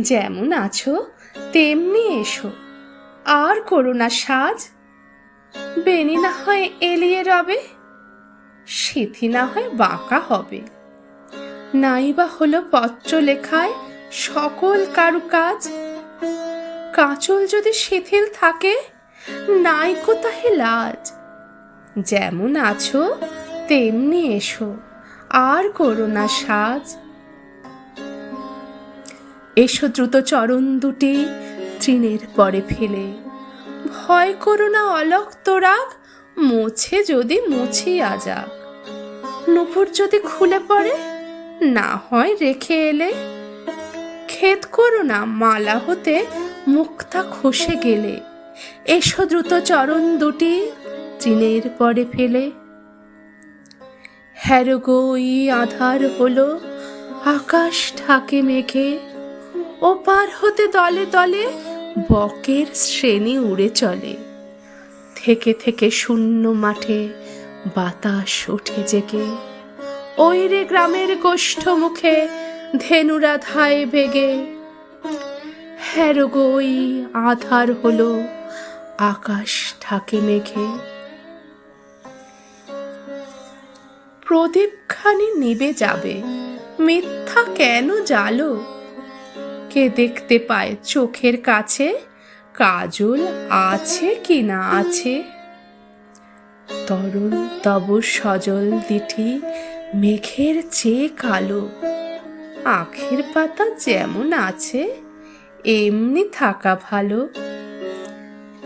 যেমন আছো, তেমনি এসো। আর করো না সাজ। বেনি না হয় এলিয়ে রবে সিথি না হয় বাঁকা হবে। নাই বা হলো পত্র লেখায় সকল কারুকাজ কাঁচল যদি শিথিল থাকে, নাই কোথায় লাজ। যেমন আছো, তেমনি এসো। আর করো না সাজ। এসো দ্রুত চরণ দুটি তৃণের পরে ফেলে। ভয় করো না অলক তোরাগ মুছে যদি মুছিয়া যাক নুপুর যদি খুলে পড়ে, না হয় রেখে এলে। খেদ করো না মালা হতে মুক্তা খসে গেলে। এসো দ্রুত চরণ দুটি তৃণের পরে ফেলে। হ্যারো গো ই আধার হলো আকাশ ঢাকে মেঘে। ওপার হতে দলে দলে বকের শ্রেণি উড়ে চলে। থেকে থেকে শূন্য মাঠে বাতাস ওঠে জেগে। ওই রে গ্রামের গোষ্ঠ মুখে ধেনুরা ধায় বেগে হ্যারো গো, ওই আধার হলো আকাশ ঢাকে মেঘে। প্রদীপখানি নিবে যাবে, মিথ্যা কেন জালো? কে দেখতে পায় চোখের কাছে? কাজল আছে কি না আছে? তরল তব সজল দিঠি, মেঘের চেয়ে কালো। আখের পাতা যেমন আছে, এমনি থাকা ভালো।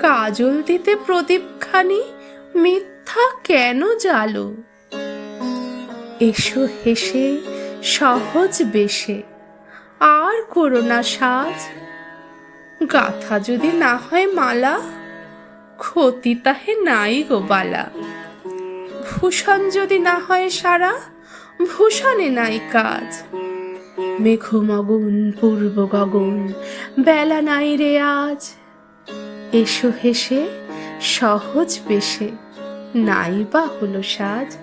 কাজল দিতে প্রদীপখানি মিথ্যা কেন জালো? এসো হেসে সহজ বেশে। করো না সাজ। গাথা যদি না হয় মালা, ক্ষতি তাহে নাই গো বালা। ভূষণ যদি না হয় সারা, ভূষণে নাই কাজ। মেঘমগন পূর্ব গগন বেলা নাই রে আজ। এসো হেসে, সহজ বেশে, নাই বা হলো সাজ।